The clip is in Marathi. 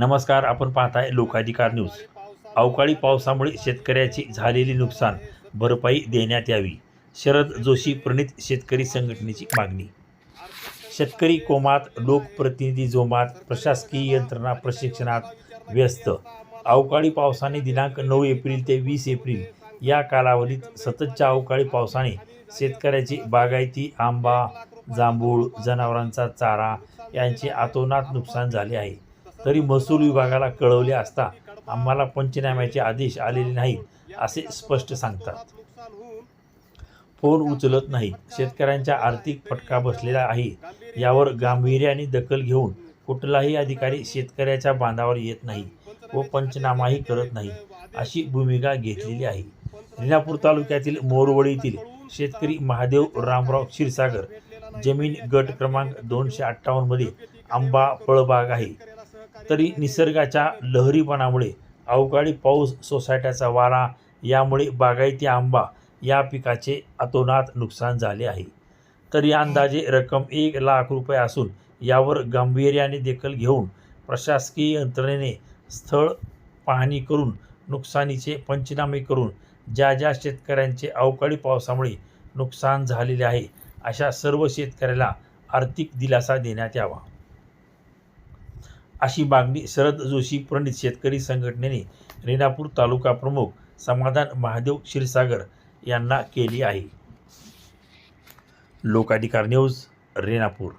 नमस्कार आपण पाहताय लोकाधिकार न्यूज. अवकाळी पावसामुळे शेतकऱ्याची झालेली नुकसान भरपाई देण्यात यावी. शरद जोशी प्रणित शेतकरी संघटनेची मागणी. शेतकरी कोमात लोकप्रतिनिधी जोमात प्रशासकीय यंत्रणा प्रशिक्षणात व्यस्त. अवकाळी पावसाने दिनांक नऊ एप्रिल ते वीस एप्रिल या कालावधीत सततच्या अवकाळी पावसाने शेतकऱ्याची बागायती आंबा जांभूळ जनावरांचा चारा यांचे आतोनात नुकसान झाले आहे. तरी महसूल विभागाला कळवले असता आम्हाला पंचनाम्याचे आदेश आलेले नाहीत असे स्पष्ट सांगतात. फोन उचलत नाही शेतकऱ्यांच्या आर्थिक फटका बसलेला आहे. यावर गांभीर्याने दखल घेऊन कुठलाही अधिकारी शेतकऱ्याच्या बांधावर येत नाही व पंचनामाही करत नाही अशी भूमिका घेतलेली आहे. रेणापूर तालुक्यातील मोरवडीतील शेतकरी महादेव रामराव क्षीरसागर जमीन गट क्रमांक दोनशे अठ्ठावन्नमध्ये आंबा फळबाग आहे. तरी निसर्गाच्या लहरीपणामुळे अवकाळी पाऊस सोसायट्याचा वारा यामुळे बागायती आंबा या पिकाचे अतोनात नुकसान झाले आहे. तरी अंदाजे रक्कम एक लाख रुपये असून यावर गांभीर्याने देखील घेऊन प्रशासकीय यंत्रणेने स्थळ पाहणी करून नुकसानीचे पंचनामे करून ज्या ज्या शेतकऱ्यांचे अवकाळी पावसामुळे नुकसान झालेले आहे अशा सर्व शेतकऱ्याला आर्थिक दिलासा देण्यात यावा. अशी मागणी शरद जोशी प्रणित शेतकरी संघटनेने रेणापूर तालुका प्रमुख समाधान महादेव क्षीरसागर यांना केली आहे. लोकाधिकार न्यूज रेणापूर.